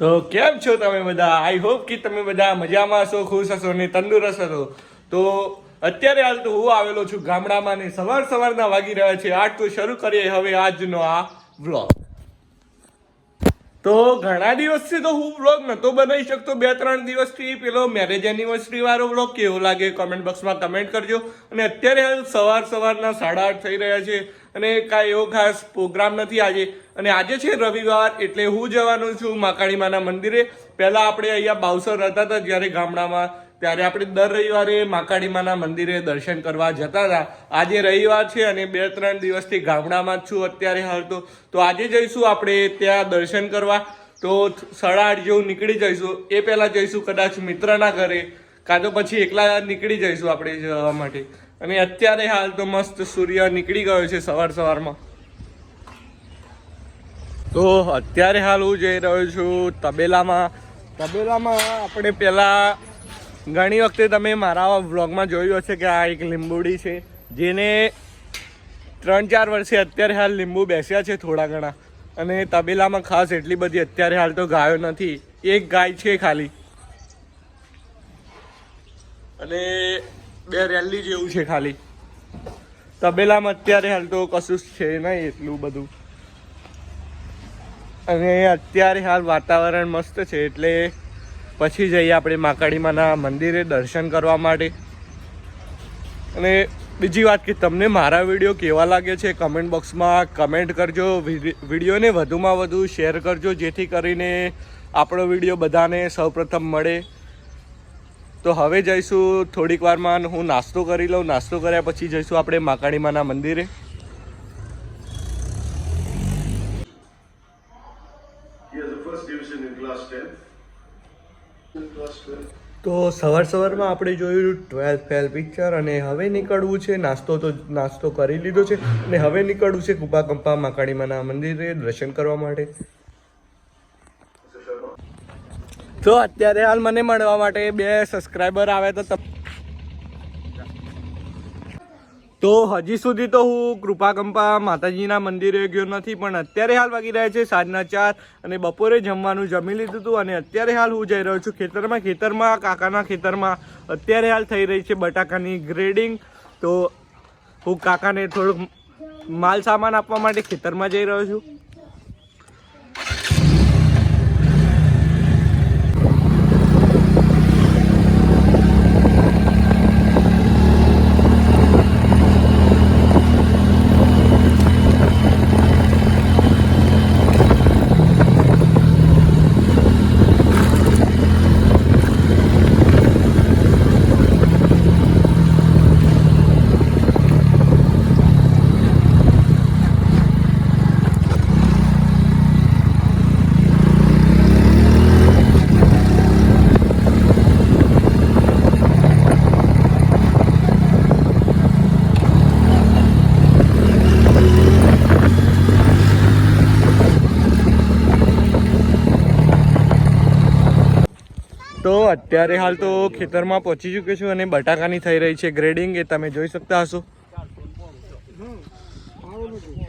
તો કેમ છો તમે બધા? આઈ હોપ કે તમે બધા મજામાં હશો, ખુશ હશો ને તંદુરસ્ત હશો. તો અત્યારે હાલ તો હું આવેલો છું ગામડામાં ને સવાર સવારના વાગી રહ્યા છે. આજ તો શરૂ કરીએ હવે આજનો આ વ્લોગ તો ઘણા દિવસથી તો હું બ્લોગ નહોતો બનાવી શકતો. બે, ત્રણ દિવસથી પેલો મેરેજ એનિવર્સરી વાળો બ્લોગ કેવો લાગે કમેન્ટ બોક્સમાં કમેન્ટ કરજો. અને અત્યારે સવાર સવારના સાડા આઠ થઈ રહ્યા છે અને કાંઈ એવો ખાસ પ્રોગ્રામ નથી આજે. અને આજે છે રવિવાર એટલે હું જવાનો છું માકાળીમાના મંદિરે. પહેલાં આપણે અહીંયા બાવસર રહેતા હતા, જ્યારે ગામડામાં ત્યારે આપણે દર રવિવારે માકાળીમાના મંદિરે દર્શન કરવા જતા હતા. આજે રવિવાર છે અને બે ત્રણ દિવસથી ગામડામાં જ છું અત્યારે હાલ તો. તો આજે જઈશું આપણે ત્યાં દર્શન કરવા. તો સાડા આઠ જેવું નીકળી જઈશું. એ પહેલાં જઈશું કદાચ મિત્રના ઘરે. કાં તો પછી એકલા નીકળી જઈશું આપણે જવા માટે. અને અત્યારે હાલ તો મસ્ત સૂર્ય નીકળી ગયો છે સવાર સવારમાં. તો અત્યારે હાલ હું જઈ રહ્યો છું તબેલામાં. તબેલામાં આપણે પહેલાં ઘણી વખતે તમે મારા વ્લોગમાં જોયું હશે કે આ એક લીંબુડી છે, જેને ત્રણ ચાર વર્ષે અત્યારે હાલ લીંબુ બેસ્યા છે થોડા ઘણા. અને તબેલામાં ખાસ એટલી બધી અત્યારે હાલ તો ગાયો નથી. એક ગાય છે ખાલી. અને બે રેલી જેવું છે ખાલી. તબેલામાં અત્યારે હાલ તો કશું જ છે નહીં એટલું બધું. અને અત્યારે હાલ વાતાવરણ મસ્ત છે એટલે પછી જઈએ આપણે માકાળીમાના મંદિરે દર્શન કરવા માટે. અને બીજી વાત કે તમને મારા વીડિયો કેવા લાગે છે કમેન્ટ બોક્સમાં કમેન્ટ કરજો. વિડી- વિડીયોને વધુમાં વધુ શેર કરજો, જેથી કરીને આપણો વીડિયો બધાને સૌપ્રથમ મળે. તો હવે જઈશું થોડીક વારમાં હું નાસ્તો કરી લઉં. નાસ્તો કર્યા પછી જઈશું આપણે માકાળીમાના મંદિરે. તો સવાર સવારમાં આપણે જોયું ટ્વેલ્થ ફેલ પિક્ચર અને હવે નીકળવું છે, નાસ્તો તો નાસ્તો કરી લીધો છે અને હવે નીકળવું છે કુપા કંપા માકાળીમાના મંદિરે દર્શન કરવા માટે. તો અત્યારે હાલ મને મળવા માટે બે સબસ્ક્રાઈબર આવે તો તમ- તો હજી સુધી તો હું કૃપાકંપા માતાજીના મંદિરે ગયો નથી, પણ અત્યારે હાલ વાગી રહ્યા છે સાંજના ચાર અને બપોરે જમવાનું જમી લીધું હતું અને અત્યારે હાલ હું જઈ રહ્યો છું ખેતરમાં. ખેતરમાં, કાકાના ખેતરમાં અત્યારે હાલ થઈ રહી છે બટાકાની ગ્રેડિંગ. તો હું કાકાને થોડુંક માલ સામાન આપવા માટે ખેતરમાં જઈ રહ્યો છું. તો અત્યારે હાલ તો ખેતરમાં પહોંચી ચૂક્યો છું અને બટાકાની થઈ રહી છે ગ્રેડિંગ એ તમે જોઈ શકતા હશો.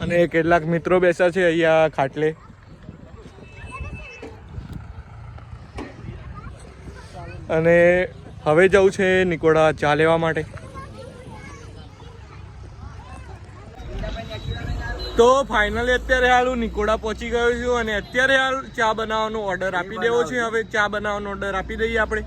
અને કેટલાક મિત્રો બેસા છે અહીંયા ખાટલે. અને હવે જવું છે નિકોડા ચા લેવા માટે. તો ફાઇનલી અત્યારે હાલ હું નિકોડા પહોંચી ગયો છું અને અત્યારે હાલ ચા બનાવવાનો ઓર્ડર આપી દેવો છે. હવે ચા બનાવવાનો ઓર્ડર આપી દઈએ આપણે.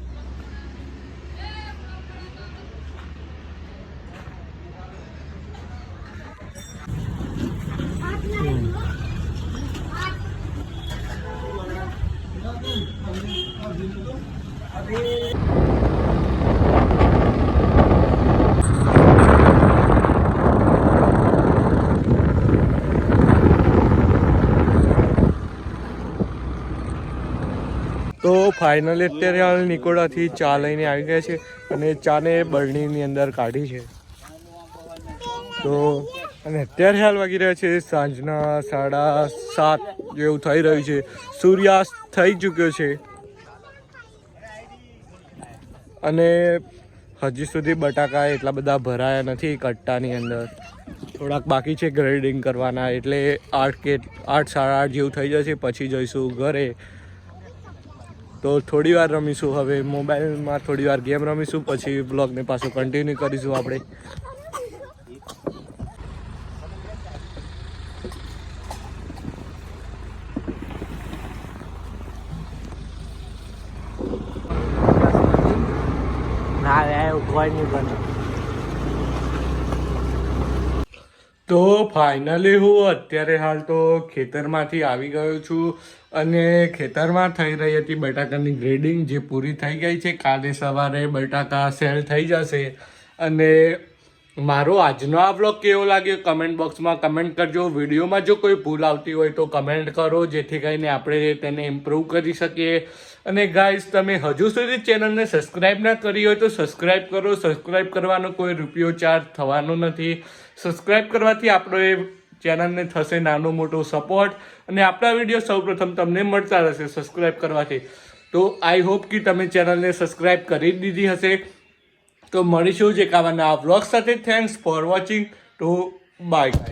તો ફાઇનલ અત્યારે હાલ નિકોડાથી ચા લઈને આવી ગયા છે અને ચાને બરણીની અંદર કાઢી છે. તો અને અત્યારે હાલ વાગી રહ્યા છે સાંજના સાડા સાત જેવું થઈ રહ્યું છે. સૂર્યાસ્ત થઈ ચૂક્યો છે. અને હજી સુધી બટાકા એટલા બધા ભરાયા નથી કટ્ટાની અંદર. થોડાક બાકી છે ગ્રેડિંગ કરવાના એટલે આઠ કે આઠ સાડા આઠ જેવું થઈ જશે, પછી જઈશું ઘરે. તો થોડી વાર રમીશું. હવે મોબાઈલમાં થોડી વાર ગેમ રમીશું, પછી બ્લોગને પાછું કન્ટિન્યુ કરીશું આપણે. ના, એવું કોઈ નહીં બને. તો ફાઇનલી હું અત્યારે હાલ તો ખેતરમાંથી આવી ગયો છું અને ખેતરમાં થઈ રહી હતી બટાકાની ગ્રેડિંગ જે પૂરી થઈ ગઈ છે. કાલે સવારે બટાકા સેલ થઈ જશે. અને મારો આજનો આ બ્લોગ કેવો લાગ્યો કમેન્ટ બોક્સમાં કમેન્ટ કરજો. વિડીયોમાં જો કોઈ ભૂલ આવતી હોય તો કમેન્ટ કરો, જેથી કરીને આપણે તેને ઇમ્પ્રૂવ કરી શકીએ. અને ગાઈસ તમે હજુ સુધી ચેનલને સબસ્ક્રાઇબ ના કરી હોય તો સબસ્ક્રાઇબ કરો. સબસ્ક્રાઇબ કરવાનો કોઈ રૂપિયો ચાર્જ થવાનો નથી. સબસ્ક્રાઇબ કરવાથી આપણો એ ચેનલને થશે નાનો મોટો સપોર્ટ અને આપણા વીડિયો સૌપ્રથમ તમને મળતા રહેશે સબસ્ક્રાઇબ કરવાથી. તો આઈ હોપ કે તમે ચેનલને સબસ્ક્રાઇબ કરી દીધી હશે. તો મળીશું જે કાવાના આ વ્લોગ સાથે. Thanks for watching to bye